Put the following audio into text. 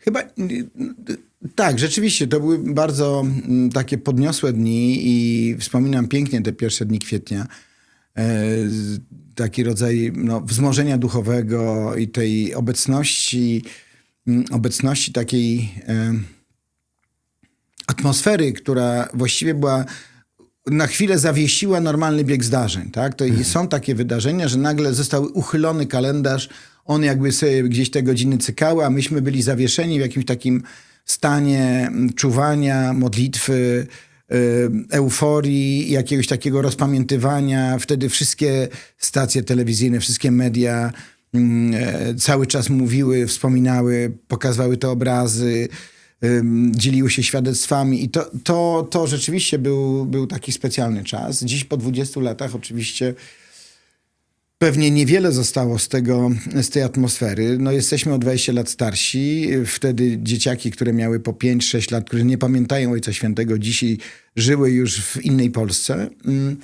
Chyba tak, rzeczywiście to były bardzo mm, takie podniosłe dni i wspominam pięknie te pierwsze dni kwietnia. E, Taki rodzaj no, wzmożenia duchowego i tej obecności, mm, obecności takiej e, atmosfery, która właściwie była na chwilę zawiesiła normalny bieg zdarzeń. Tak? To i są takie wydarzenia, że nagle został uchylony kalendarz, on jakby sobie gdzieś te godziny cykały, a myśmy byli zawieszeni w jakimś takim stanie mm, czuwania, modlitwy, y, euforii, jakiegoś takiego rozpamiętywania. Wtedy wszystkie stacje telewizyjne, wszystkie media mm, e, cały czas mówiły, wspominały, pokazywały te obrazy, dzieliły się świadectwami i to, to, to rzeczywiście był, był taki specjalny czas. Dziś po 20 latach oczywiście pewnie niewiele zostało z, tego, z tej atmosfery. No jesteśmy o 20 lat starsi. Wtedy dzieciaki, które miały po 5-6 lat, które nie pamiętają Ojca Świętego, dzisiaj żyły już w innej Polsce. Ym,